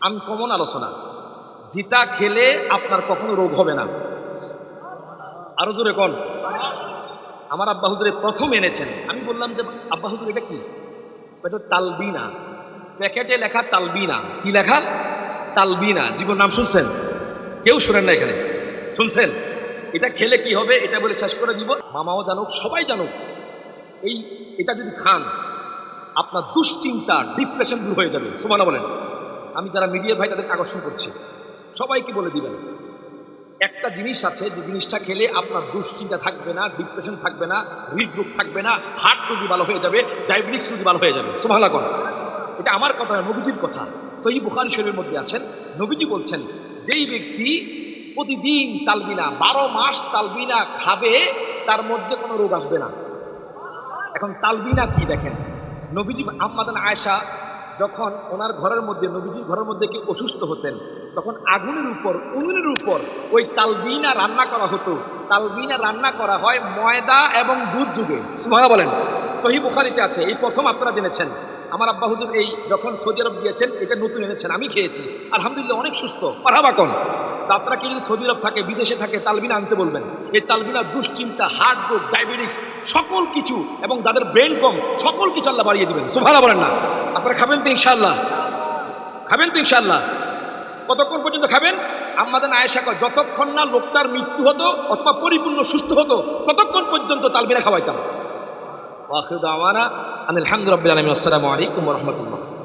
Uncommon আলোচনা। যেটা খেলে আপনার কখনো রোগ হবে না। আরও জোরে কন। আমার আব্বা হুজুরে প্রথম এনেছেন। আমি বললাম যে, আব্বা হুজুর, এটা কি? এটা তালবিনা। প্যাকেটে লেখা তালবিনা। কি লেখা? তালবিনা। জীবন নাম শুনছেন? কেউ শোনেন না এখানে। শুনছেন? এটা খেলে কি হবে, এটা বলে শেষ করে দিব। মামাও জানুক, সবাই জানুক। এই, এটা যদি খান, আপনার দুশ্চিন্তা, ডিপ্রেশন দূর হয়ে যাবে। সুমানা বলেন। আমি যারা মিডিয়া ভাই তাদেরকে আকর্ষণ করছি সবাইকে বলে দিবেন। একটা জিনিস আছে যে জিনিসটা খেলে আপনার দুশ্চিন্তা থাকবে না ডিপ্রেশন থাকবে না হৃদরোগ থাকবে না হার্ট রোগী ভালো হয়ে যাবে ডায়াবেটিক্স রোগী ভালো হয়ে যাবে। সোভালা কন। এটা আমার কথা নয়, নবীজির কথা। সহি বুখারি শরীরের মধ্যে আছেন। নবীজি বলছেন যেই ব্যক্তি প্রতিদিন তালবিনা বারো মাস তালবিনা খাবে তার মধ্যে কোনো রোগ আসবে না। এখন তালবিনা কি দেখেন? নবীজি আম্মাদান আয়সা যখন ওনার ঘরের মধ্যে, নবীজির ঘরের মধ্যে কেউ অসুস্থ হতেন, তখন আগুনের উপর, উনুনের উপর ওই তালবিনা রান্না করা হতো। তালবিনা রান্না করা হয় ময়দা এবং দুধ যুগে। বলেন। সহি বুখারিতে আছে। এই প্রথম আপনারা জেনেছেন। আমার আব্বা হুজুর এই যখন সৌদি আরব গিয়েছেন, এটা নতুন এনেছেন, আমি খেয়েছি। আলহামদুলিল্লাহ, অনেক সুস্থ। পারাবাকন তা আপনারা কেউ যদি সৌদি আরব থাকে, বিদেশে থাকে, তালবিনা আনতে বলবেন। এই তালবিনা, দুশ্চিন্তা হার্ট রোগ ডায়াবেটিক্স সকল কিছু এবং যাদের ব্রেন কম, সকল কিছু আল্লাহ বাড়িয়ে দিবেন। সুভানা বলেন না। আপনারা খাবেন তো ইনশাল্লাহ খাবেন তো ইনশাল্লাহ কতক্ষণ পর্যন্ত খাবেন? আমাদের আয়েশা কয়, যতক্ষণ না লোকটার মৃত্যু হতো অথবা পরিপূর্ণ সুস্থ হতো, ততক্ষণ পর্যন্ত তালবিনা খাওয়াইতাম। وآخر دعوانا أن الحمد رب العالمين. والسلام عليكم ورحمة الله.